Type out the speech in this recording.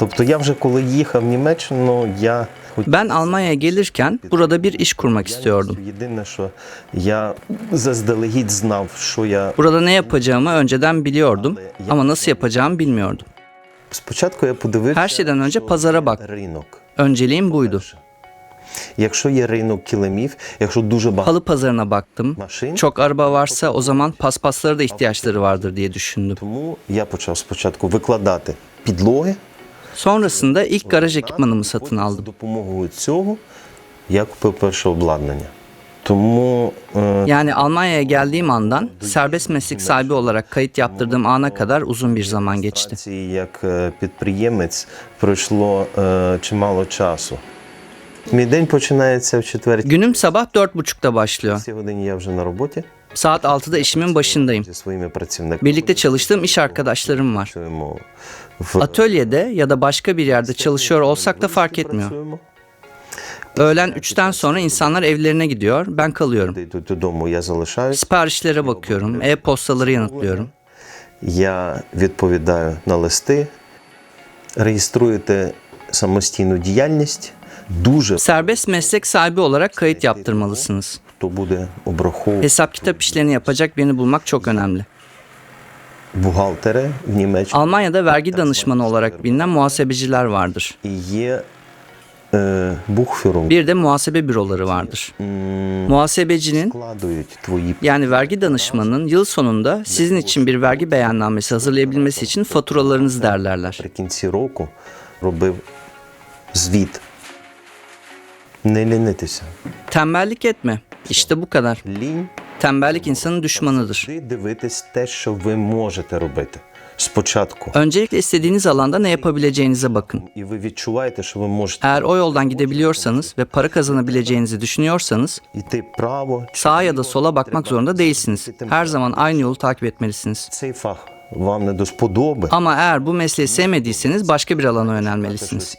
Тобто я вже коли їхав в Німеччину, я хотів Ben Almanya'ya gelirken burada bir iş kurmak istiyordum. Єдине, що я заздалегідь знав, що я Burada ne yapacağımı önceden biliyordum ama nasıl yapacağımı bilmiyordum. спочатку я подивився Her şeyden önce що pazara є bak. ринок. Önceliğim buydu. Якщо є ринок килимів, якщо дуже багато Halı pazarına baktım. машин, Çok araba varsa o zaman paspaslara da ihtiyaçları vardır diye düşündüm. тому я почав спочатку викладати підлоги. Sonrasında ilk garaj ekipmanımı satın aldım. Yani Almanya'ya geldiğim andan serbest meslek sahibi olarak kayıt yaptırdığım ana kadar uzun bir zaman geçti. Günüm sabah dört buçukta başlıyor. годині я вже на роботі Saat 6'da işimin başındayım. зі своїми працівниками. Birlikte çalıştığım iş arkadaşlarım var. Працюємо в Atölyede ya da başka bir yerde çalışıyor olsak da fark etmiyor. Працюємо. Öğlen 3'ten sonra insanlar evlerine gidiyor, ben kalıyorum. Де йдуть додому, я залишаюсь. Siparişlere bakıyorum, e-postaları yanıtlıyorum. Я відповідаю на листи. Реєструєте самостійну діяльність. Дуже Serbest meslek sahibi olarak kayıt yaptırmalısınız. Hesap kitap işlerini yapacak birini bulmak çok önemli. Almanya'da vergi danışmanı olarak bilinen muhasebeciler vardır. Bir de muhasebe büroları vardır. Muhasebecinin yani vergi danışmanının yıl sonunda sizin için bir vergi beyannamesi hazırlayabilmesi için faturalarınızı derlerler. Tembellik etme. İşte bu kadar. Tembellik insanın düşmanıdır. Öncelikle istediğiniz alanda ne yapabileceğinize bakın. Eğer o yoldan gidebiliyorsanız ve para kazanabileceğinizi düşünüyorsanız sağa ya da sola bakmak zorunda değilsiniz. Her zaman aynı yolu takip etmelisiniz. Ama eğer bu mesleği sevmediyseniz başka bir alana yönelmelisiniz.